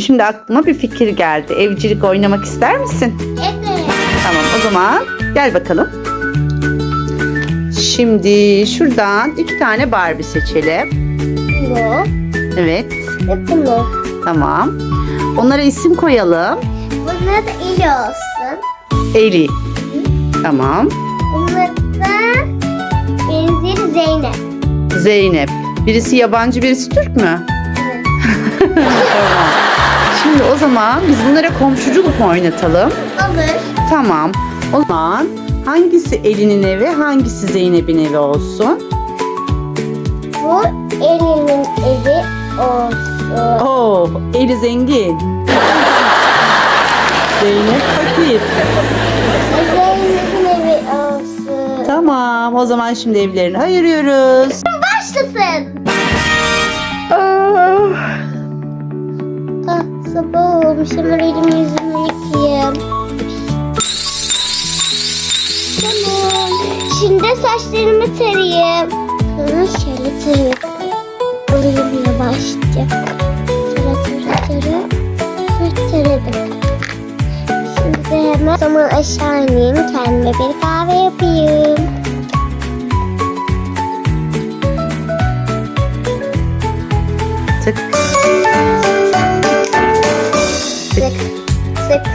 Şimdi aklıma bir fikir geldi. Evcilik oynamak ister misin? Evet. Tamam o zaman gel bakalım. Şimdi şuradan iki tane Barbie seçelim. Bu. Evet Ve bunu. tamam. Onlara isim koyalım. Bunlar da ili olsun. Eli. Tamam. Bunlar da benzeri Zeynep. Zeynep. Birisi yabancı birisi Türk mü? Evet. Tamam. Şimdi o zaman biz bunlara komşuculuk mu oynatalım? Olur. Tamam. O zaman hangisi Eli'nin evi, hangisi Zeynep'in evi olsun? Bu elinin evi olsun. Oo, Eli zengin. Zeynep fakir. Zeynep'in evi olsun. Tamam, o zaman şimdi evlerini ayırıyoruz. Başlasın. Olmuş hemen elimi yüzümü yıkayayım. Tamam. Şimdi saçlarımı tarayayım. Hı, şöyle tarayayım. Alayım yavaşça. Tara tara tara. Hı, taradım. Şimdi hemen zaman aşağı ineyim. Kendime bir kahve yapayım. Sık.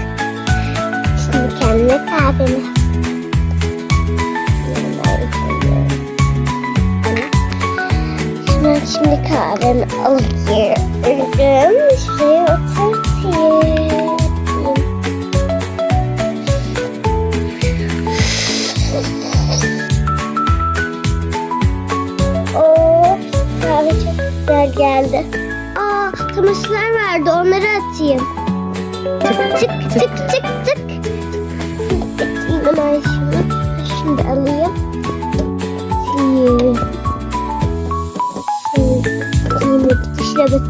Şimdi kendime kahvemi Şimdi, şimdi kahvemi alıyorum. Şuraya oturtayım. Oh, kahve çok güzel geldi. Aa, çamaşırlar vardı. Onları atayım. Tık tık tık tık tık. Hemen şunu. Da alayım. Dışına bak.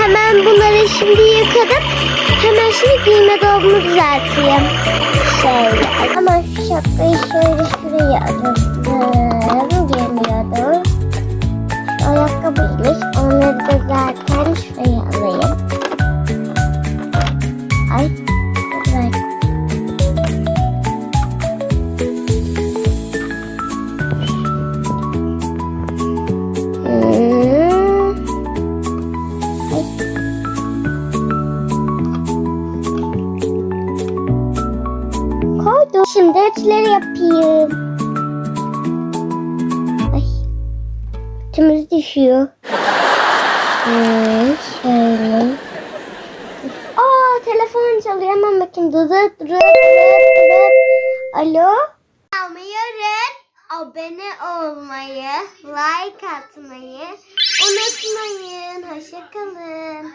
Hemen bunları şimdi yıkadım. Hemen şimdi giyme dolabımı düzelteyim. Şöyle. Hemen şu şapkayı şöyle şuraya alalım. Şimdi ütüleri yapayım. Ay. Ütümüz düşüyor. Ee, şöyle. Aa telefon çalıyor. Hemen bakayım. Dı dı dı dı dı. Alo? Almayın. Abone olmayı, like atmayı unutmayın. Hoşçakalın.